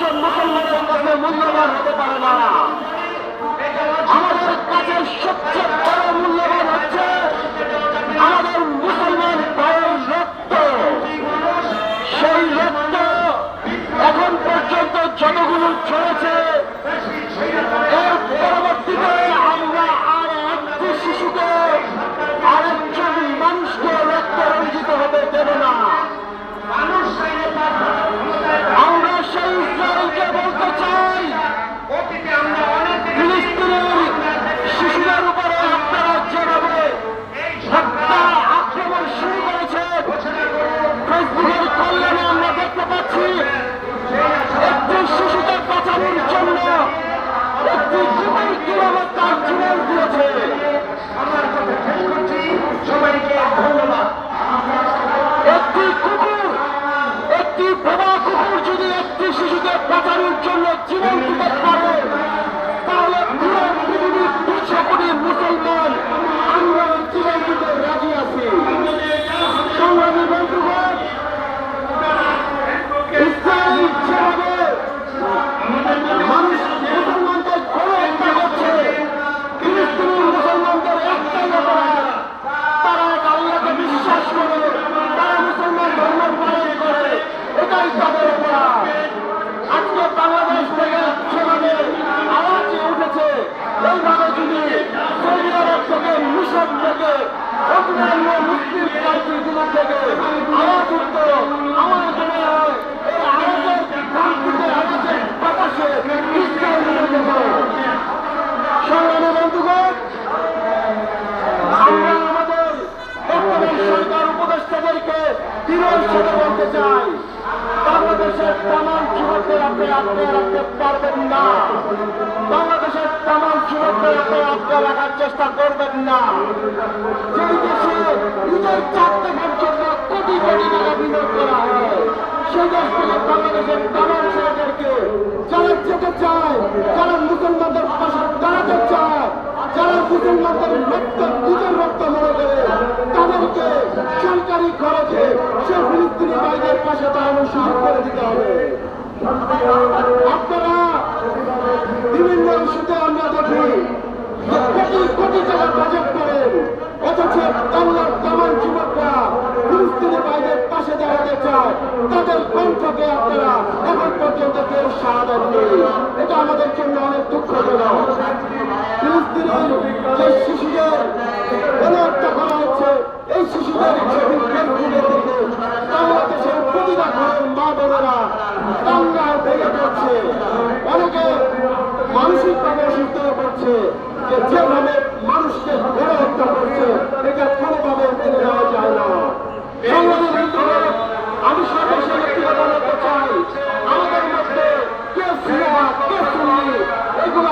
জন্য মুসলমানের কাছে মূল্যবান হতে পারে না। আমাদের কাছে সবচেয়ে বড় মূল্যবান হচ্ছে আমাদের মুসলমান ভাইয়ের রক্ত। সেই রক্ত এখন পর্যন্ত যতগুলো চলেছে জীবন এইভাবে থেকে মিশর থেকে অন্যান্য মুসলিম কান্ট্রিগুলো থেকে আওয়াজ উঠত আমার মনে হয় এই আওয়াজের কান্ট্রিতে আওয়াজের বাতাসে ইসরায়েল মিলে যেত সংগ্রামী বন্ধুগণ আমরা আমাদের বর্তমান সরকার উপদেষ্টাদেরকে আপনি রাখতে পারবেন না। যুবকদের আপনি আটকে রাখার চেষ্টা করবেন না। যেই দেশে নিজের চারটে ছেলেদেরকে যারা চায়, যারা মুসলমানদের পাশে দাঁড়াতে চায়, যারা মুসলমানদের রক্ত করছে যেভাবে মানুষকে ধরে হত্যা করছে, এটা কোনোভাবে মেনে নেওয়া যায় না। আমি সর্বশেষ একটি কথা বলতে চাই। আমাদের মধ্যে কে সিয়া কে শুনি এগুলো